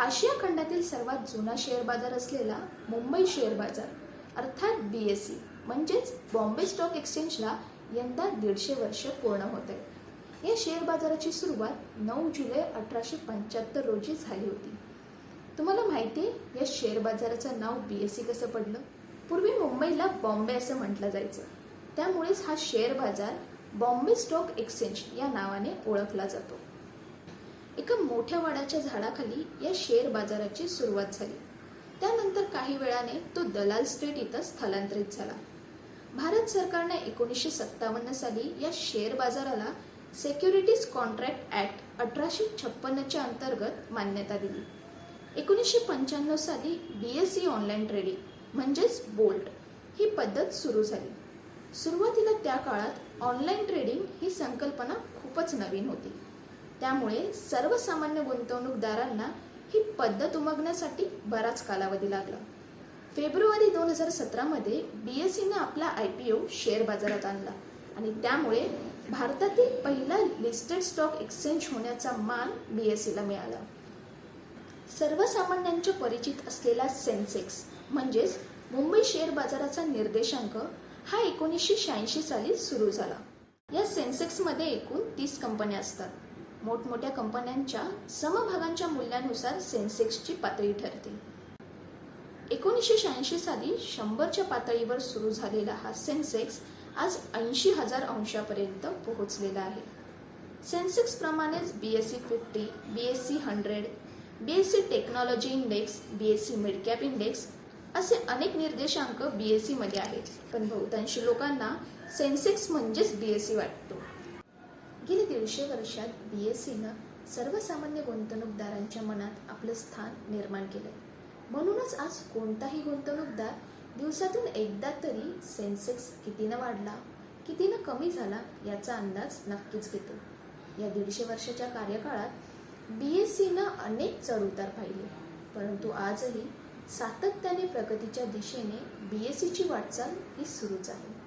आशिया खंडातील सर्वात जुना शेअर बाजार असलेला मुंबई शेअर बाजार अर्थात बी एस सी म्हणजेच बॉम्बे स्टॉक एक्सचेंजला यंदा दीडशे वर्ष पूर्ण होत आहे या शेअर बाजाराची सुरुवात नऊ जुलै अठराशे पंच्याहत्तर रोजी झाली होती. तुम्हाला माहिती आहे या शेअर बाजाराचं नाव बी एस सी कसं पडलं? पूर्वी मुंबईला बॉम्बे असं म्हटलं जायचं. त्यामुळेच हा शेअर बाजार बॉम्बे स्टॉक एक्सचेंज या नावाने ओळखला जातो. एका मोठ्या वाडाच्या झाडाखाली या शेअर बाजाराची सुरुवात झाली. त्यानंतर काही वेळाने तो दलाल स्ट्रीट इथं स्थलांतरित झाला. भारत सरकारने एकोणीसशे सत्तावन्न साली या शेअर बाजाराला सेक्युरिटीज कॉन्ट्रॅक्ट ऍक्ट अठराशे छप्पन्नच्या अंतर्गत मान्यता दिली. एकोणीसशे पंच्याण्णव साली B S E online trading म्हणजेच बोल्ट ही पद्धत सुरू झाली. सुरुवातीला त्या काळात ऑनलाईन ट्रेडिंग ही संकल्पना खूपच नवीन होती. त्यामुळे सर्वसामान्य गुंतवणूकदारांना ही पद्धत उमगण्यासाठी बराच कालावधी लागला. फेब्रुवारी दोन हजार सतरामध्ये बी एस सीनं आपला आय पी ओ शेअर बाजारात आणला आणि त्यामुळे भारतातील पहिला लिस्टेड स्टॉक एक्सचेंज होण्याचा मान बी एस सीला मिळाला. सर्वसामान्यांच्या परिचित असलेला सेन्सेक्स म्हणजेच मुंबई शेअर बाजाराचा निर्देशांक हा एकोणीसशे शहाऐंशी साली सुरू झाला. या सेन्सेक्समध्ये एकूण तीस कंपन्या असतात. मोठमोठ्या कंपन्यांच्या समभागांच्या मूल्यानुसार सेन्सेक्सची पातळी ठरते. एकोणीसशे शहाऐंशी साली शंभरच्या पातळीवर सुरू झालेला हा सेन्सेक्स आज ऐंशी हजार अंशापर्यंत पोहोचलेला आहे. सेन्सेक्स प्रमाणेच B S E fifty B S E hundred B S E technology index B S E midcap index असे अनेक निर्देशांक बी एस सीमध्ये आहेत. पण बहुतांशी लोकांना सेन्सेक्स म्हणजेच बी एस सी वाटतो. गेली दीडशे वर्षात बी एस सीनं सर्वसामान्य गुंतवणूकदारांच्या मनात आपलं स्थान निर्माण केलंय म्हणूनच आज कोणताही गुंतवणूकदार दिवसातून एकदा तरी सेन्सेक्स कितीनं वाढला कितीनं कमी झाला याचा अंदाज नक्कीच घेतो. या दीडशे वर्षाच्या कार्यकाळात बी एस सीनं अनेक चढउतार पाहिले परंतु आजही सातत्याने प्रगतीच्या दिशेने बी एस सीची वाटचाल ही सुरूच आहे.